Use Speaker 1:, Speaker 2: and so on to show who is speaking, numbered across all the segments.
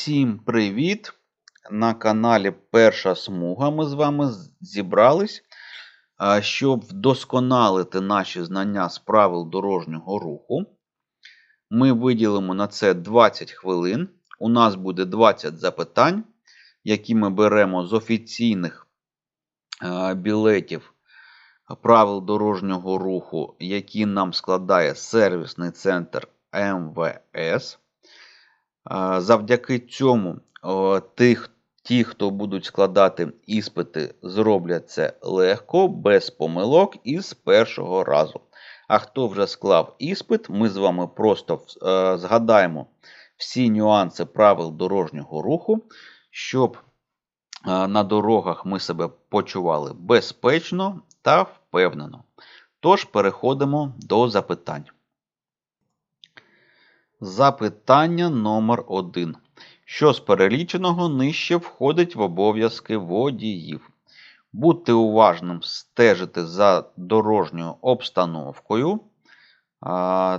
Speaker 1: Всім привіт! На каналі Перша Смуга ми з вами зібрались, щоб вдосконалити наші знання з правил дорожнього руху. Ми виділимо на це 20 хвилин. У нас буде 20 запитань, які ми беремо з офіційних білетів правил дорожнього руху, які нам складає сервісний центр МВС. Завдяки цьому тих, ті, хто будуть складати іспити, зроблять це легко, без помилок і з першого разу. А хто вже склав іспит, ми з вами просто е, згадаємо всі нюанси правил дорожнього руху, щоб е, на дорогах ми себе почували безпечно та впевнено. Тож переходимо до запитань. Запитання номер 1. Що з переліченого нижче входить в обов'язки водіїв? Будьте уважним стежити за дорожньою обстановкою. А,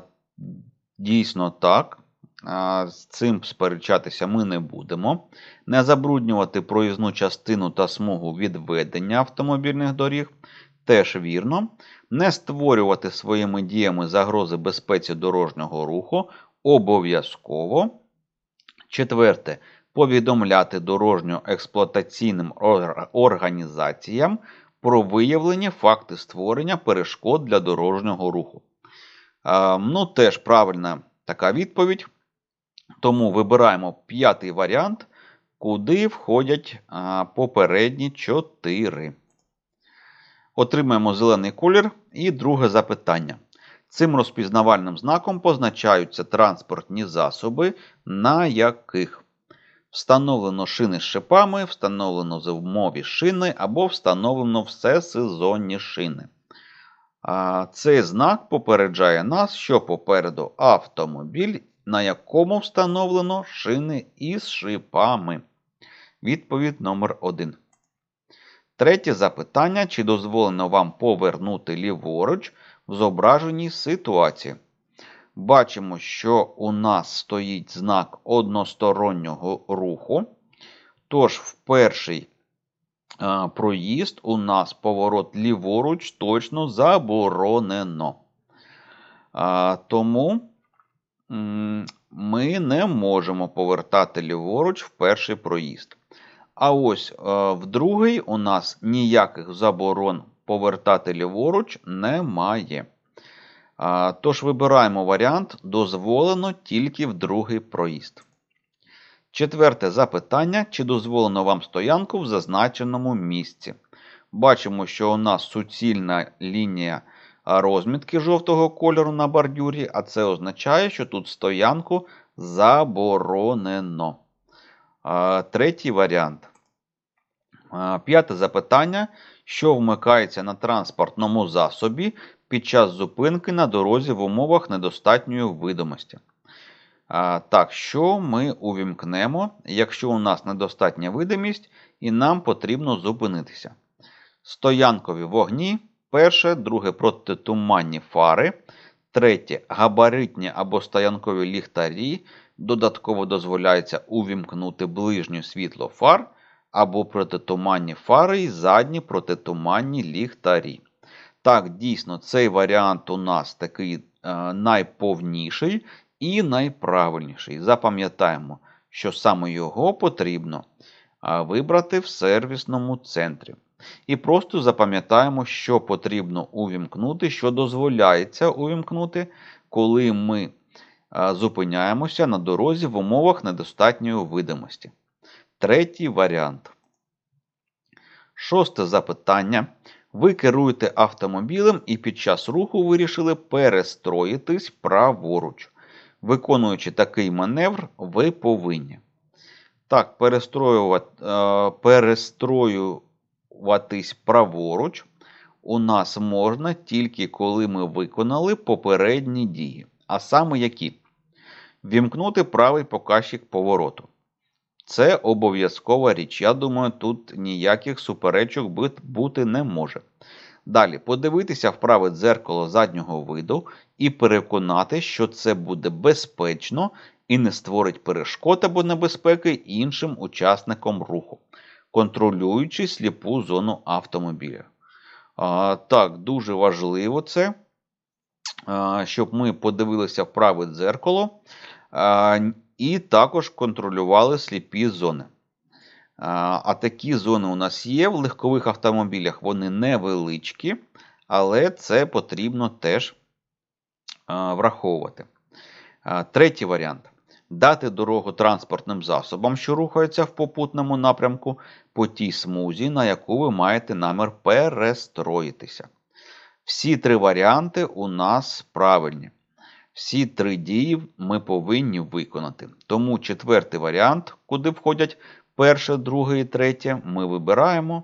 Speaker 1: дійсно так. А, з цим сперечатися ми не будемо. Не забруднювати проїзну частину та смугу відведення автомобільних доріг. Теж вірно. Не створювати своїми діями загрози безпеці дорожнього руху. Обов'язково. Четверте. Повідомляти дорожньо-експлуатаційним організаціям про виявлені факти створення перешкод для дорожнього руху. А, ну, теж правильна така відповідь. Тому вибираємо п'ятий варіант, куди входять а, попередні чотири. Отримаємо зелений колір. І друге запитання. Цим розпізнавальним знаком позначаються транспортні засоби, на яких встановлено шини з шипами, встановлено зимові шини або встановлено всесезонні шини. А, Цей знак попереджає нас, що попереду автомобіль, на якому встановлено шини із шипами. Відповідь номер 1. Третє запитання: чи дозволено вам повернути ліворуч в зображеній ситуації? Бачимо, що у нас стоїть знак одностороннього руху. Тож, в перший проїзд у нас поворот ліворуч точно заборонено. Тому ми не можемо повертати ліворуч в перший проїзд. А ось е, в другий у нас ніяких заборон повертати ліворуч немає. Тож вибираємо варіант дозволено тільки в другий проїзд. Четверте запитання: чи дозволено вам стоянку в зазначеному місці? Бачимо, що у нас суцільна лінія розмітки жовтого кольору на бордюрі, а це означає, що тут стоянку заборонено. Третій варіант. П'яте запитання. Що вмикається на транспортному засобі під час зупинки на дорозі в умовах недостатньої видимості? Так, що ми увімкнемо, якщо у нас недостатня видимість і нам потрібно зупинитися? Стоянкові вогні. Перше, друге протитуманні фари. Третє габаритні або стоянкові ліхтарі. Додатково дозволяється увімкнути ближнє світло фар або протитуманні фари і задні протитуманні ліхтарі. Так, дійсно, цей варіант у нас такий е, найповніший і найправильніший. Запам'ятаємо, що саме його потрібно е, вибрати в сервісному центрі. І просто запам'ятаємо, що потрібно увімкнути, що дозволяється увімкнути, коли ми е, зупиняємося на дорозі в умовах недостатньої видимості. Третій варіант. Шосте запитання. Ви керуєте автомобілем і під час руху вирішили перестроїтись праворуч. Виконуючи такий маневр, ви повинні. Так, е, перестроюватись праворуч у нас можна тільки коли ми виконали попередні дії. А саме які? Вімкнути правий показчик повороту. Це обов'язкова річ. Я думаю, тут ніяких суперечок бути не може. Далі, подивитися в праве дзеркало заднього виду і переконати, що це буде безпечно і не створить перешкод або небезпеки іншим учасникам руху, контролюючи сліпу зону автомобіля. А, Так, дуже важливо це, а, щоб ми подивилися в праве дзеркало а, і також контролювали сліпі зони. А, такі зони у нас є в легкових автомобілях, вони невеличкі, але це потрібно теж враховувати. Третій варіант. Дати дорогу транспортним засобам, що рухаються в попутному напрямку, по тій смузі, на яку ви маєте намір перестроїтися. Всі три варіанти у нас правильні. Всі три дії ми повинні виконати. Тому четвертий варіант, куди входять перше, друге і третє, ми вибираємо.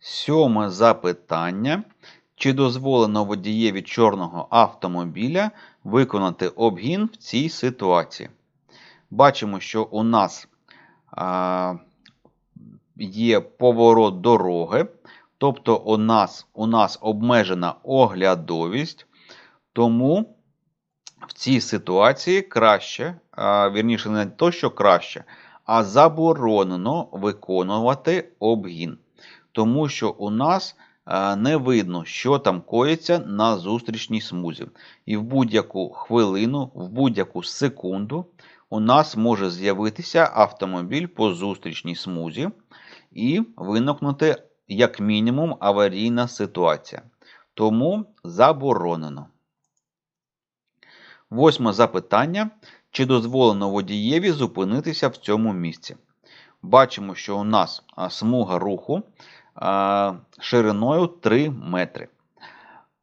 Speaker 1: Сьоме запитання. Чи дозволено водієві чорного автомобіля виконати обгін в цій ситуації? Бачимо, що у нас а, є поворот дороги, тобто у нас, у нас обмежена оглядовість, тому в цій ситуації краще, вірніше, не то, що краще, а заборонено виконувати обгін. Тому що у нас не видно, що там коїться на зустрічній смузі. І в будь-яку хвилину, в будь-яку секунду у нас може з'явитися автомобіль по зустрічній смузі і виникнути, як мінімум, аварійна ситуація. Тому заборонено. Восьме запитання. Чи дозволено водієві зупинитися в цьому місці? Бачимо, що у нас смуга руху шириною 3 метри.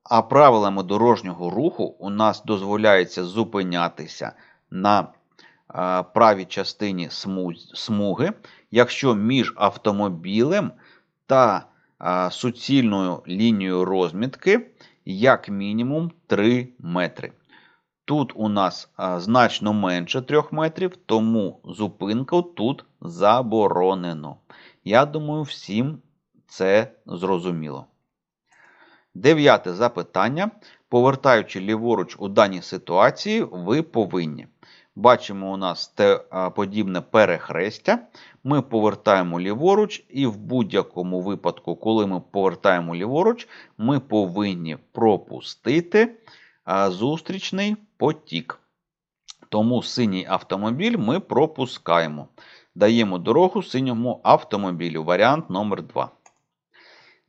Speaker 1: А правилами дорожнього руху у нас дозволяється зупинятися на правій частині смуги, якщо між автомобілем та суцільною лінією розмітки як мінімум 3 метри. Тут у нас значно менше 3 метрів, тому зупинку тут заборонено. Я думаю, всім це зрозуміло. Дев'яте запитання. Повертаючи ліворуч у даній ситуації, ви повинні. Бачимо, у нас те подібне перехрестя. Ми повертаємо ліворуч, і в будь-якому випадку, коли ми повертаємо ліворуч, ми повинні пропустити зустрічний потік. Тому синій автомобіль ми пропускаємо. Даємо дорогу синьому автомобілю. Варіант номер 2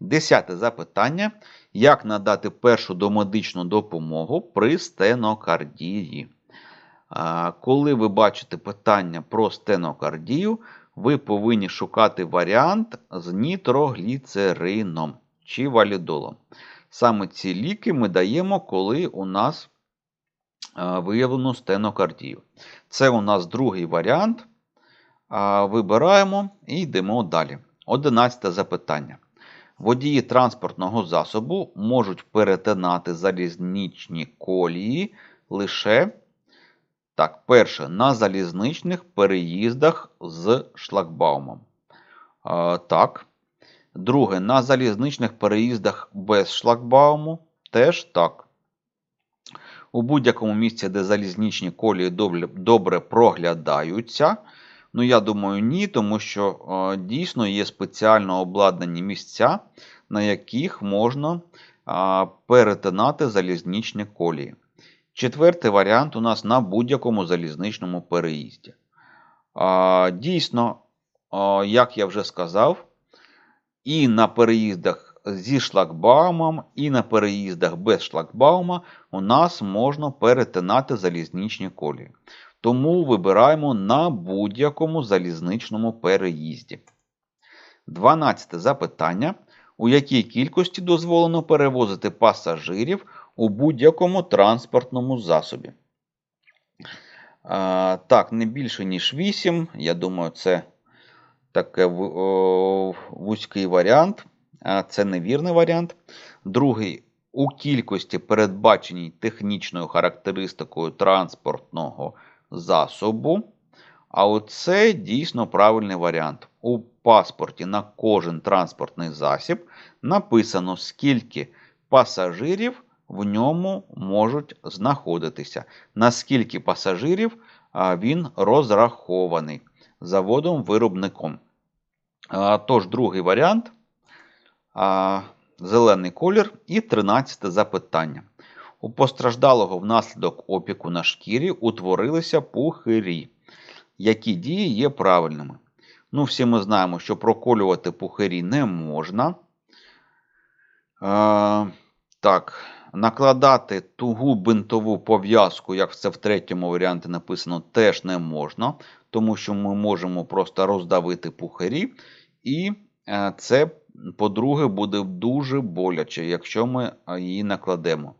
Speaker 1: Десяте запитання. Як надати першу домедичну допомогу при стенокардії? Коли ви бачите питання про стенокардію, ви повинні шукати варіант з нітрогліцерином чи валідолом. Саме ці ліки ми даємо, коли у нас виявлено стенокардію. Це у нас другий варіант. Вибираємо і йдемо далі. Одинадцяте запитання. Водії транспортного засобу можуть перетинати залізничні колії лише так, перше, на залізничних переїздах з шлагбаумом. Так. Друге, на залізничних переїздах без шлагбауму теж так. У будь-якому місці, де залізничні колії добре, проглядаються. Ну, я думаю, ні, тому що е, дійсно є спеціально обладнані місця, на яких можна е, перетинати залізничні колії. Четвертий варіант у нас на будь-якому залізничному переїзді. Дійсно, як я вже сказав, і на переїздах зі шлагбаумом, і на переїздах без шлагбаума у нас можна перетинати залізничні колії. Тому вибираємо на будь-якому залізничному переїзді. 12 запитання. У якій кількості дозволено перевозити пасажирів у будь-якому транспортному засобі? А, Так, не більше, ніж 8. Я думаю, це такий вузький варіант. Це невірний варіант. Другий. У кількості передбаченій технічною характеристикою транспортного засобу. А оце дійсно правильний варіант. У паспорті на кожен транспортний засіб написано, скільки пасажирів в ньому можуть знаходитися, наскільки пасажирів він розрахований заводом-виробником. Тож, другий варіант зелений колір і 13 запитання. У постраждалого внаслідок опіку на шкірі утворилися пухирі. Які дії є правильними? Ну, всі ми знаємо, що проколювати пухирі не можна. Е, так, накладати тугу бинтову пов'язку, як це в третьому варіанті написано, теж не можна, тому що ми можемо просто роздавити пухирі, і е, це, по-друге, буде дуже боляче, якщо ми е, її накладемо.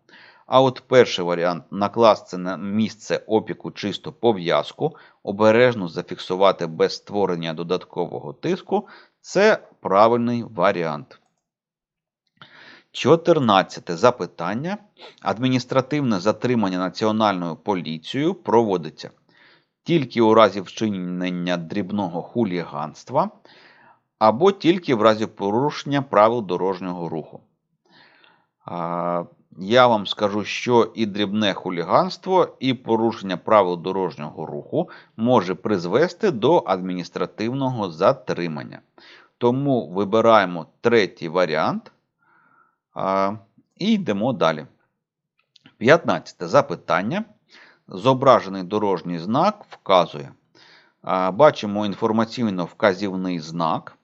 Speaker 1: А от перший варіант накласти на місце опіку чисто пов'язку, обережно зафіксувати без створення додаткового тиску це правильний варіант. 14 запитання. Адміністративне затримання Національною поліцією проводиться тільки у разі вчинення дрібного хуліганства або тільки в разі порушення правил дорожнього руху. Я вам скажу, що і дрібне хуліганство, і порушення правил дорожнього руху може призвести до адміністративного затримання. Тому вибираємо третій варіант і йдемо далі. 15 запитання. Зображений дорожній знак вказує. Бачимо інформаційно-вказівний знак.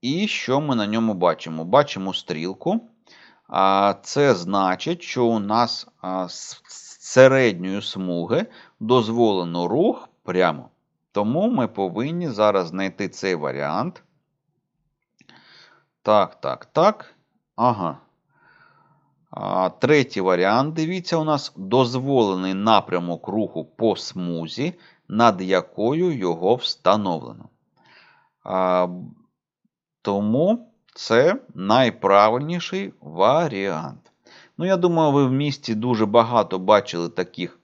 Speaker 1: І що ми на ньому бачимо? Бачимо стрілку. Це значить, що у нас з середньої смуги дозволено рух прямо. Тому ми повинні зараз знайти цей варіант. Так, так, так. Ага. Третій варіант, дивіться, у нас дозволений напрямок руху по смузі, над якою його встановлено. Тому це найправильніший варіант. Ну, я думаю, ви в місті дуже багато бачили таких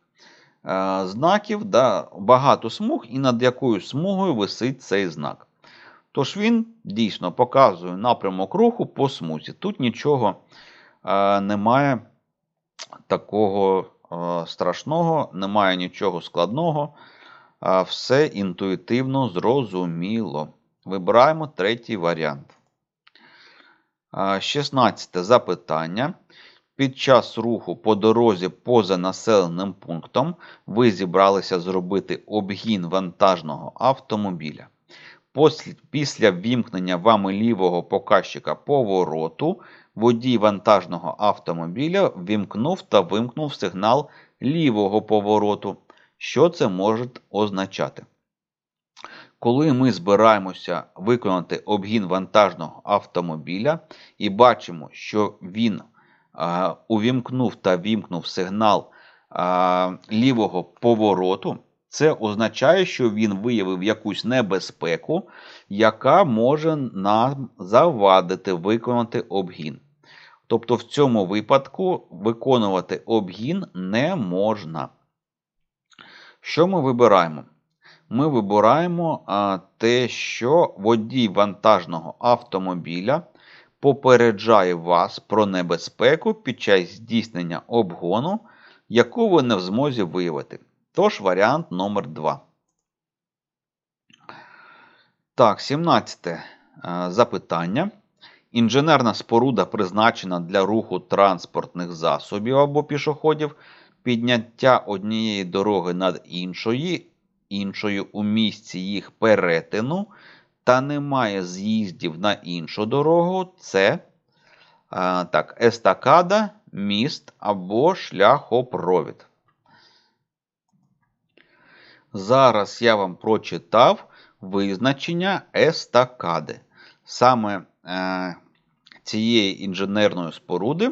Speaker 1: е, знаків, да, багато смуг, і над якою смугою висить цей знак. Тож він дійсно показує напрямок руху по смузі. Тут нічого немає такого страшного, немає нічого складного. Все інтуїтивно зрозуміло. Вибираємо третій варіант. 16 запитання. Під час руху по дорозі поза населеним пунктом ви зібралися зробити обгін вантажного автомобіля. Після вімкнення вами лівого показчика повороту водій вантажного автомобіля вімкнув та вимкнув сигнал лівого повороту. Що це може означати? Коли ми збираємося виконати обгін вантажного автомобіля і бачимо, що він увімкнув та вімкнув сигнал лівого повороту, це означає, що він виявив якусь небезпеку, яка може нам завадити виконати обгін. Тобто, в цьому випадку виконувати обгін не можна. Що ми вибираємо? ми вибираємо а, те, що водій вантажного автомобіля попереджає вас про небезпеку під час здійснення обгону, яку ви не в змозі виявити. Тож варіант номер 2. Так, 17 запитання. Інженерна споруда призначена для руху транспортних засобів або пішоходів, підняття однієї дороги над іншої іншою у місці їх перетину та немає з'їздів на іншу дорогу, це а, так, естакада, міст або шляхопровід. Зараз я вам прочитав визначення естакади. Саме е, цієї інженерної споруди,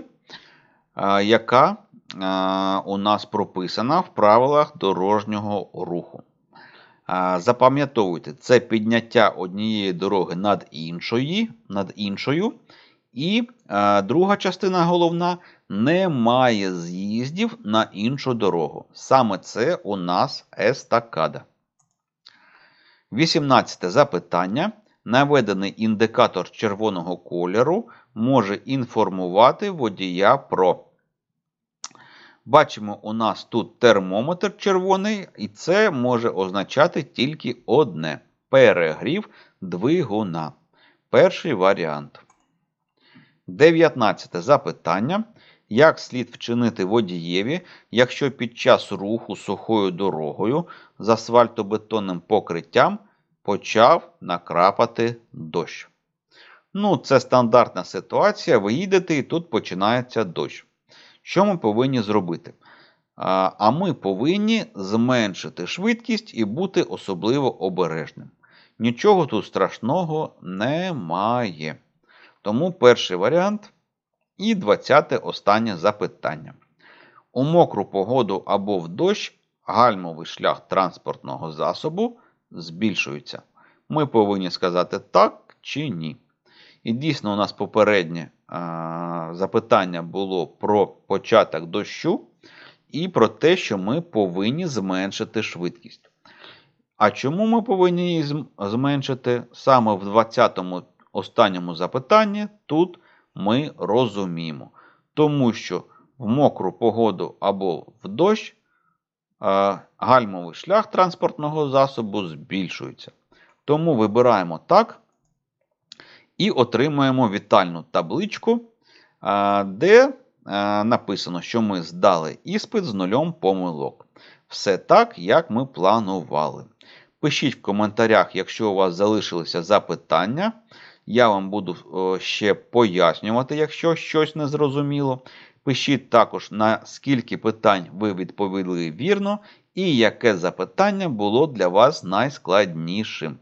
Speaker 1: е, яка е, у нас прописана в правилах дорожнього руху. Запам'ятовуйте, це підняття однієї дороги над іншою. над іншою. І а, друга частина головна немає з'їздів на іншу дорогу. Саме це у нас естакада. 18 запитання. Наведений індикатор червоного кольору може інформувати водія про Бачимо, у нас тут термометр червоний, і це може означати тільки одне перегрів двигуна. Перший варіант. 19 запитання. Як слід вчинити водієві, якщо під час руху сухою дорогою з асфальтобетонним покриттям почав накрапати дощ? Ну, це стандартна ситуація. Ви їдете і тут починається дощ. Що ми повинні зробити? А ми повинні зменшити швидкість і бути особливо обережним. Нічого тут страшного немає. Тому перший варіант. І 20 останнє запитання. У мокру погоду або в дощ гальмовий шлях транспортного засобу збільшується. Ми повинні сказати так чи ні. І дійсно, у нас попереднє а, запитання було про початок дощу і про те, що ми повинні зменшити швидкість. А чому ми повинні її зменшити? Саме в 20-му останньому запитанні тут ми розуміємо. Тому що в мокру погоду або в дощ гальмовий шлях транспортного засобу збільшується. Тому вибираємо так і отримуємо вітальну табличку, де написано, що ми здали іспит з нульом помилок. Все так, як ми планували. Пишіть в коментарях, якщо у вас залишилися запитання. Я вам буду ще пояснювати, якщо щось не зрозуміло. Пишіть також, на скільки питань ви відповіли вірно, і яке запитання було для вас найскладнішим.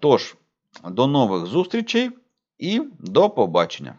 Speaker 1: Тож, до нових зустрічей і до побачення!